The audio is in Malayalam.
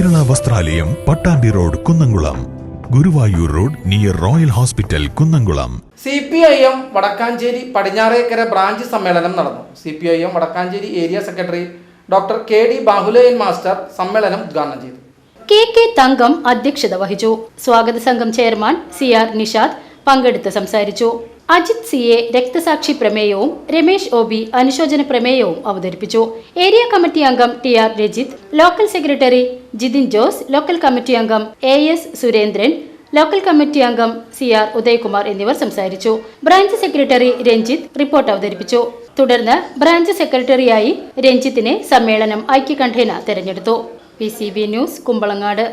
വസ്ത്രാലയം Pattambi road Kunnamkulam. Guruvayur road near royal hospital Kunnamkulam. C P I M Vadakkanchery Padinjarekkara branch സമ്മേളനം നടന്നു. C P I M Vadakkanchery area secretary doctor K D Bahuleyan master സമ്മേളനം ഉദ്ഘാടനം ചെയ്തു. കെ കെ തങ്കം അധ്യക്ഷത വഹിച്ചു. സ്വാഗത സംഘം ചെയർമാൻ സി ആർ നിഷാദ് പങ്കെടുത്ത് സംസാരിച്ചു. അജിത് സി എ രക്തസാക്ഷി പ്രമേയവും രമേശ് ഒ ബി അനുശോചന പ്രമേയവും അവതരിപ്പിച്ചു. ഏരിയ കമ്മിറ്റി അംഗം T R Rajith local secretary Jithin Jose local committee അംഗം A S Surendran local committee അംഗം സി ആർ ഉദയകുമാർ എന്നിവർ സംസാരിച്ചു. ബ്രാഞ്ച് സെക്രട്ടറി രഞ്ജിത്ത് റിപ്പോർട്ട് അവതരിപ്പിച്ചു. തുടർന്ന് ബ്രാഞ്ച് സെക്രട്ടറിയായി രഞ്ജിത്തിനെ സമ്മേളനം ഐക്യകണ്ഠേന തെരഞ്ഞെടുത്തു. P news Kumbalangad.